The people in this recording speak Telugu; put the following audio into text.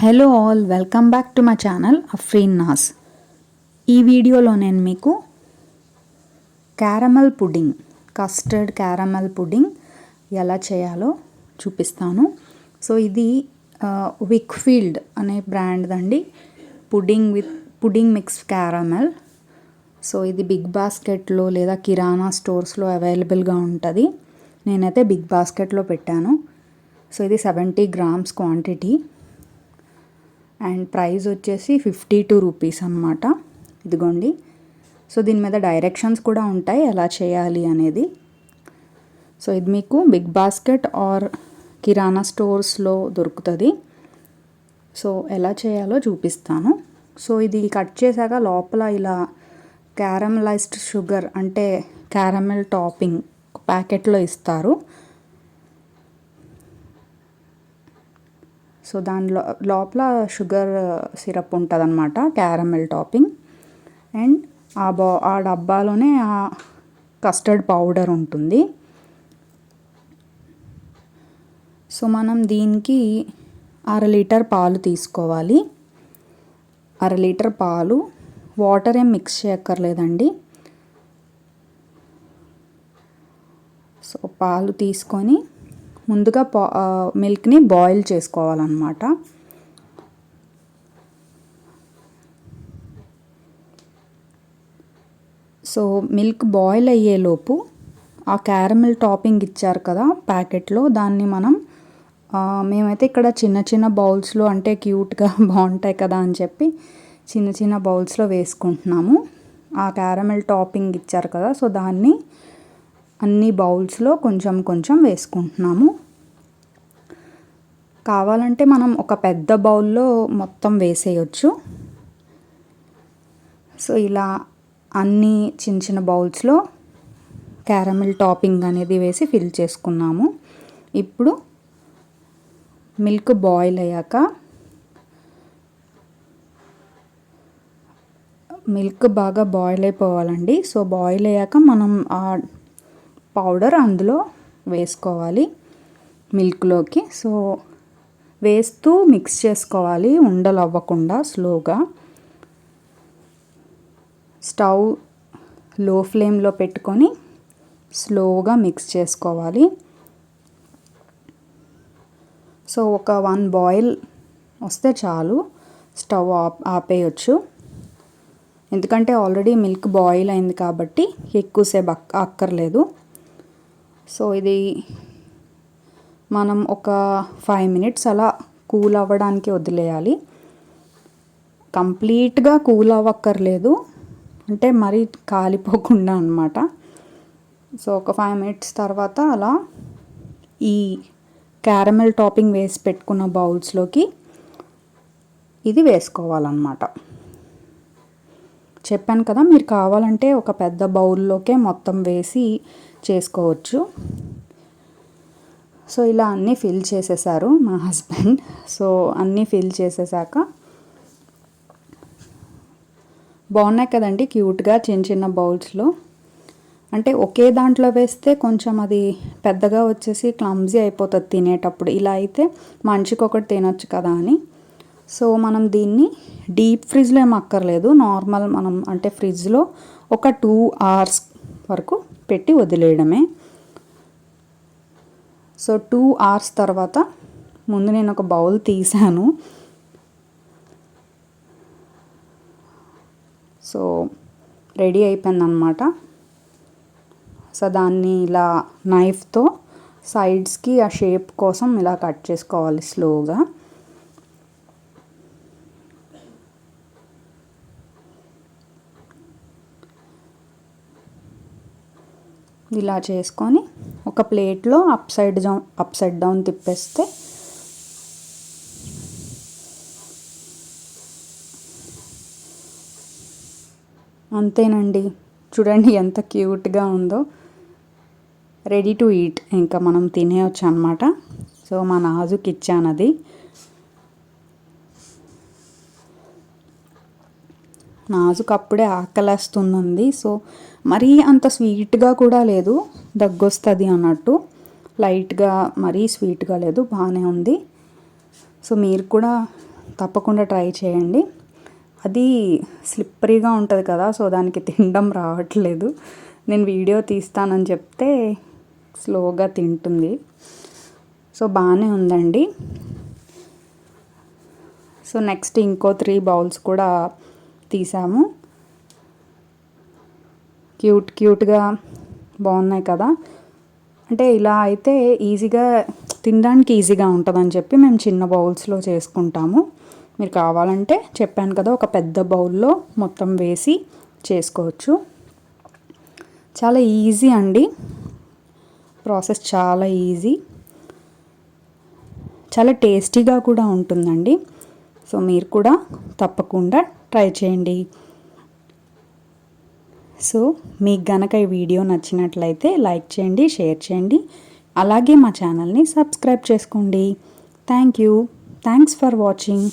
Hello all welcome back to my channel Afreen Naz ఈ వీడియోలో నేను మీకు caramel pudding custard caramel pudding ఎలా చేయాలో చూపిస్తాను. సో ఇది విక్ఫీల్డ్ అనే బ్రాండ్ అండి pudding with pudding mix caramel so ఇది బిగ్ బాస్కెట్లో లేదా కిరాణా స్టోర్స్లో అవైలబుల్గా ఉంటుంది. నేనైతే బిగ్ బాస్కెట్లో పెట్టాను. సో ఇది seventy grams quantity and price వచ్చేసి ఫిఫ్టీ టూ రూపీస్ అనమాట ఇదిగోండి. సో దీని మీద డైరెక్షన్స్ కూడా ఉంటాయి. ఎలా చేయాలి అనేది. సో ఇది మీకు బిగ్ బాస్కెట్ ఆర్ కిరాణా స్టోర్స్లో దొరుకుతుంది. సో ఎలా చేయాలో చూపిస్తాను. సో ఇది కట్ చేశాక లోపల ఇలా క్యారమలైజ్డ్ షుగర్ అంటే క్యారమెల్ టాపింగ్ ప్యాకెట్లో ఇస్తారు. సో దానిలో లోపల షుగర్ సిరప్ ఉంటుంది అనమాట క్యారమెల్ టాపింగ్. అండ్ ఆ బా ఆ డబ్బాలోనే ఆ కస్టర్డ్ పౌడర్ ఉంటుంది. సో మనం దీనికి అర లీటర్ పాలు తీసుకోవాలి. అర లీటర్ పాలు. వాటర్ ఏం మిక్స్ చేయక్కర్లేదండి. సో పాలు తీసుకొని ముందుగా పా మిల్క్ని బాయిల్ చేసుకోవాలన్నమాట. సో మిల్క్ బాయిల్ అయ్యేలోపు ఆ క్యారమిల్ టాపింగ్ ఇచ్చారు కదా ప్యాకెట్లో దాన్ని మనం మేమైతే ఇక్కడ చిన్న చిన్న బౌల్స్లో అంటే క్యూట్గా బాగుంటాయి కదా అని చెప్పి చిన్న చిన్న బౌల్స్లో వేసుకుంటున్నాము. ఆ క్యారమెల్ టాపింగ్ ఇచ్చారు కదా సో దాన్ని అన్ని బౌల్స్లో కొంచెం కొంచెం వేసుకుంటున్నాము. కావాలంటే మనం ఒక పెద్ద బౌల్లో మొత్తం వేసేయచ్చు. సో ఇలా అన్ని చిన్న చిన్న బౌల్స్లో క్యారమిల్ టాపింగ్ అనేది వేసి ఫిల్ చేసుకున్నాము. ఇప్పుడు మిల్క్ బాయిల్ అయ్యాక మిల్క్ బాగా బాయిల్ అయిపోవాలండి. సో బాయిల్ అయ్యాక మనం ఆ పౌడర్ అందులో వేసుకోవాలి మిల్క్లోకి. సో వేస్తూ మిక్స్ చేసుకోవాలి ఉండలు అవ్వకుండా స్లోగా. స్టవ్లో ఫ్లేమ్లో పెట్టుకొని స్లోగా మిక్స్ చేసుకోవాలి. సో ఒక వన్ బాయిల్ వస్తే చాలు. స్టవ్ ఆప్ ఆపేయచ్చు. ఎందుకంటే ఆల్రెడీ మిల్క్ బాయిల్ అయింది కాబట్టి ఎక్కువసేపు అక్కర్లేదు. సో ఇది మనం ఒక ఫైవ్ మినిట్స్ అలా కూల్ అవ్వడానికి వదిలేయాలి. కంప్లీట్గా కూల్ అవ్వక్కర్లేదు. అంటే మరీ కాలిపోకుండా అనమాట సో ఒక ఫైవ్ మినిట్స్ తర్వాత అలా ఈ క్యారమెల్ టాపింగ్ వేసి పెట్టుకున్న బౌల్స్లోకి ఇది వేసుకోవాలన్నమాట. చెప్పాను కదా మీరు కావాలంటే ఒక పెద్ద బౌల్లోకే మొత్తం వేసి చేసుకోవచ్చు. సో ఇలా అన్నీ ఫిల్ చేసేసారు మా హస్బెండ్. సో అన్నీ ఫిల్ చేసేసాక బాగున్నాయి కదండి క్యూట్గా చిన్న చిన్న బౌల్స్లో. అంటే ఒకే దాంట్లో వేస్తే కొంచెం అది పెద్దగా వచ్చేసి క్లమ్జీ అయిపోతుంది తినేటప్పుడు. ఇలా అయితే మంచికి ఒకటి తినొచ్చు కదా అని. సో మనం దీన్ని డీప్ ఫ్రిడ్జ్లో ఏం అక్కర్లేదు. నార్మల్ మనం అంటే ఫ్రిడ్జ్లో ఒక టూ అవర్స్ వరకు పెట్టి వదిలేయడమే. సో టూ అవర్స్ తర్వాత ముందు నేను ఒక బౌల్ తీసాను. సో రెడీ అయిపోయిందనమాట సో దాన్ని ఇలా నైఫ్తో సైడ్స్కి ఆ షేప్ కోసం ఇలా కట్ చేసుకోవాలి స్లోగా. ఇలా చేసుకొని ఒక ప్లేట్లో upside down upside down తిప్పేస్తే అంతేనండి. చూడండి ఎంత క్యూట్గా ఉందో. రెడీ టు ఈట్ ఇంకా మనం తినేయచ్చు అనమాట సో మా నాజుకి ఇచ్చాను అది నాజుకు అప్పుడే ఆకలేస్తుందండి. సో మరీ అంత స్వీట్గా కూడా లేదు. దగ్గొస్తుంది అన్నట్టు. లైట్గా మరీ స్వీట్గా లేదు. బాగానే ఉంది. సో మీరు కూడా తప్పకుండా ట్రై చేయండి. అది స్లిప్పరీగా ఉంటుంది కదా సో దానికి తినడం రావట్లేదు. నేను వీడియో తీస్తానని చెప్తే స్లోగా తింటుంది. సో బాగానే ఉందండి. సో నెక్స్ట్ ఇంకో త్రీ బౌల్స్ కూడా తీసాము. క్యూట్ క్యూట్గా బాగున్నాయి కదా. అంటే ఇలా అయితే ఈజీగా తినడానికి ఈజీగా ఉంటుందని చెప్పి మేము చిన్న బౌల్స్లో చేసుకుంటాము. మీరు కావాలంటే చెప్పాను కదా ఒక పెద్ద బౌల్లో మొత్తం వేసి చేసుకోవచ్చు. చాలా ఈజీ అండి. ప్రాసెస్ చాలా ఈజీ. చాలా టేస్టీగా కూడా ఉంటుందండి. సో మీరు కూడా తప్పకుండా ట్రై చేయండి. సో మీకు గనక ఈ వీడియో నచ్చినట్లయితే లైక్ చేయండి షేర్ చేయండి. అలాగే మా ఛానల్ని సబ్స్క్రైబ్ చేసుకోండి. Thank you. Thanks for watching.